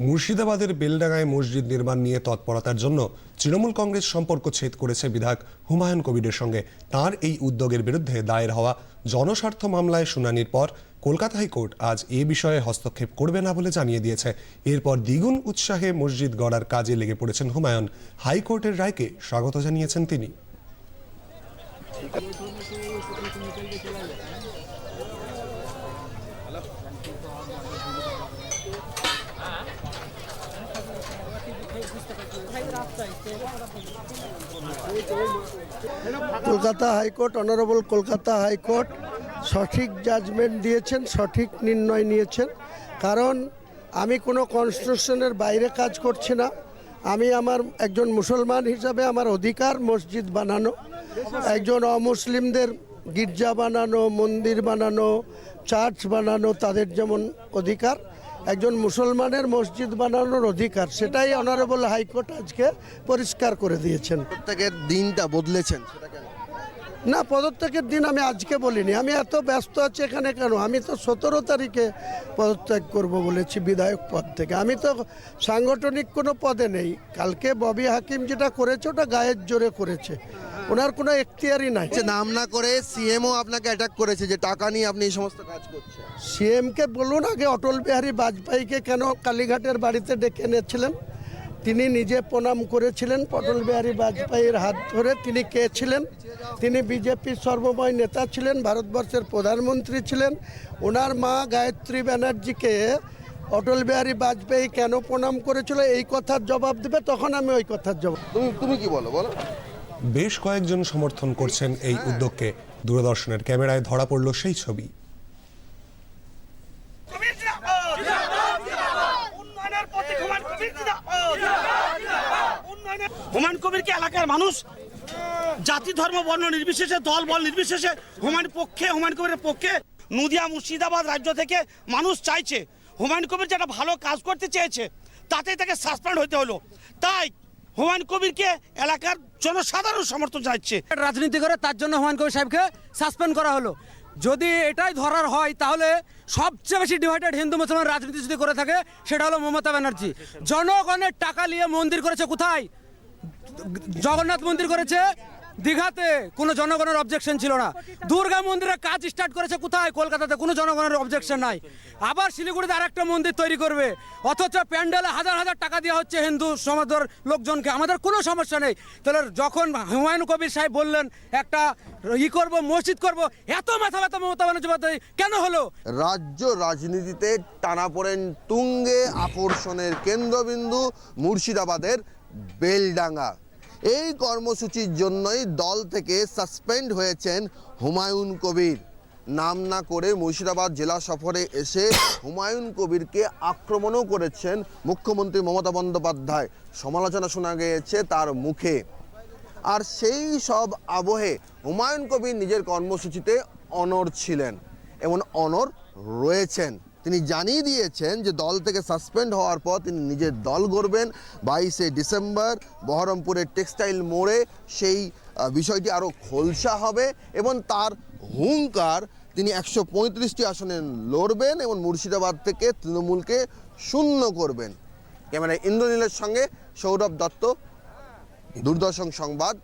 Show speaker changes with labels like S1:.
S1: মুর্শিদাবাদের বেলডাঙ্গায় মসজিদ নির্মাণ নিয়ে তৎপরতার জন্য তৃণমূল কংগ্রেস সম্পর্ক ছেদ করেছে বিধায়ক হুমায়ুন কবিরের সঙ্গে। তার এই উদ্যোগের বিরুদ্ধে দায়ের হওয়া জনস্বার্থ মামলায় শুনানির পর কলকাতা হাইকোর্ট আজ এ বিষয়ে হস্তক্ষেপ করবে না বলে জানিয়ে দিয়েছে। এরপর দ্বিগুণ উৎসাহে মসজিদ গড়ার কাজে লেগে পড়েছেন হুমায়ুন। হাইকোর্টের রায়কে স্বাগত জানিয়েছেন তিনি।
S2: Kolkata high court honourable Kolkata high court সঠিক জাজমেন্ট দিয়েছেন, সঠিক নির্ণয় নিয়েছেন। কারণ আমি কোনো কনস্ট্রাকশনের বাইরে কাজ করছি না। আমি আমার একজন মুসলমান হিসাবে আমার অধিকার মসজিদ বানানো, একজন অমুসলিমদের গির্জা বানানো মন্দির বানানো চার্চ বানানো তাদের যেমন অধিকার একজন মুসলমানের মসজিদ বানানোর অধিকার সেটাই অনারেবল হাইকোর্ট আজকে পরিষ্কার করে দিয়েছেন।
S3: প্রত্যেকের দিনটা বদলেছেন
S2: না পদত্যাগের দিন আমি আজকে বলিনি আমি এত ব্যস্ত আছি এখানে কেন? আমি তো সতেরো তারিখে পদত্যাগ করব বলেছি বিধায়ক পদ থেকে। আমি তো সাংগঠনিক কোনো পদে নেই। কালকে ববি হাকিম যেটা করেছে ওটা গায়ের জোরে করেছে। ওনার কোনো এখতিয়ারই নাই।
S3: যে নাম না করে সিএমও আপনাকে অ্যাটাক করেছে যে টাকা নিয়ে আপনি এই সমস্ত কাজ করছেন।
S2: সিএমকে বলুন আগে অটল বিহারী বাজপেয়ীকে কেন কালীঘাটের বাড়িতে ডেকে এনেছিলেন? তিনি নিজে প্রণাম করেছিলেন অটল বিহারী বাজপেয়ীর হাত ধরে। তিনি কে ছিলেন? তিনি বিজেপির সর্বময় নেতা ছিলেন ভারতবর্ষের প্রধানমন্ত্রী ছিলেন। ওনার মা গায়ত্রী ব্যানার্জিকে অটল বিহারী বাজপেয়ী কেন প্রণাম করেছিল? এই কথার জবাব দেবে তখন আমি ওই কথার জবাব
S3: তুমি তুমি কি বলো বলো।
S1: বেশ কয়েকজন সমর্থন করছেন এই উদ্যোগকে। দূরদর্শনের ক্যামেরায় ধরা পড়ল সেই ছবি।
S4: হুমায়ুন কবিরকে এলাকার মানুষ? জাতি, ধর্ম, বর্ণ নির্বিশেষে, দল, বল নির্বিশেষে হুমায়ুন পক্ষে, হুমায়ুন কবিরের পক্ষে নদিয়া, মুর্শিদাবাদ রাজ্য থেকে মানুষ চাইছে। হুমায়ুন কবির যেটা ভালো কাজ করতে চেয়েছে তাতে তাকে সাসপেন্ড হতে হলো। তাই হুমায়ুন কবিরকে এলাকার জনসাধারণ সমর্থন জানাচ্ছে।
S5: রাজনীতি করে তার জন্য হুমায়ুন কবির সাহেবকে সাসপেন্ড করা হলো। যদি এটাই ধরার হয়, তাহলে সবচেয়ে বেশি ডিভাইডেড হিন্দু মুসলমান রাজনীতি যদি করে থাকে, সেটা হলো মমতা ব্যানার্জি। জনগণের টাকা নিয়ে মন্দির করেছে কোথায়? জগন্নাথ মন্দির করেছে দীঘাতে কোনো জনগণের অবজেকশন ছিল না। দুর্গা মন্দিরের কাজ স্টার্ট করেছে কোথায়? কলকাতাতে কোনো জনগণের অবজেকশন নাই। আবার শিলিগুড়িতে আরেকটা মন্দির তৈরি করবে। অথচ প্যান্ডেলে হাজার হাজার টাকা দেওয়া হচ্ছে হিন্দু সমাজের লোকজনকে। আমাদের কোনো সমস্যা নেই। তাহলে যখন হুমায়ুন কবির সাহেব বললেন, একটা ই করব, মসজিদ করব, এত মাথা ব্যথা মমতা বন্দ্যোপাধ্যায়, কেন হলো?
S3: রাজ্য রাজনীতিতে টানাপোড়েন তুঙ্গে আকর্ষণের কেন্দ্রবিন্দু মুর্শিদাবাদের বেলডাঙ্গা। এই কর্মসূচির জন্যই দল থেকে সাসপেন্ড হয়েছেন হুমায়ুন কবির। নাম না করে মুর্শিদাবাদ জেলা সফরে এসে হুমায়ুন কবিরকে আক্রমণও করেছেন মুখ্যমন্ত্রী মমতা বন্দ্যোপাধ্যায়। সমালোচনা শোনা গিয়েছে তার মুখে। আর সেই সব আবহে হুমায়ুন কবির নিজের কর্মসূচিতে অনর ছিলেন। এবং অনর রয়েছেন। তিনি জানিয়ে দিয়েছেন যে দল থেকে সাসপেন্ড হওয়ার পর তিনি নিজের দল গড়বেন। বাইশে ডিসেম্বর বহরমপুরের টেক্সটাইল মোড়ে সেই বিষয়টি আরও খোলসা হবে এবং তার হুঙ্কার তিনি একশো পঁয়ত্রিশটি আসনে লড়বেন এবং মুর্শিদাবাদ থেকে তৃণমূলকে শূন্য করবেন। ক্যামেরায় ইন্দ্রনীলের সঙ্গে সৌরভ দত্ত, দূরদর্শন সংবাদ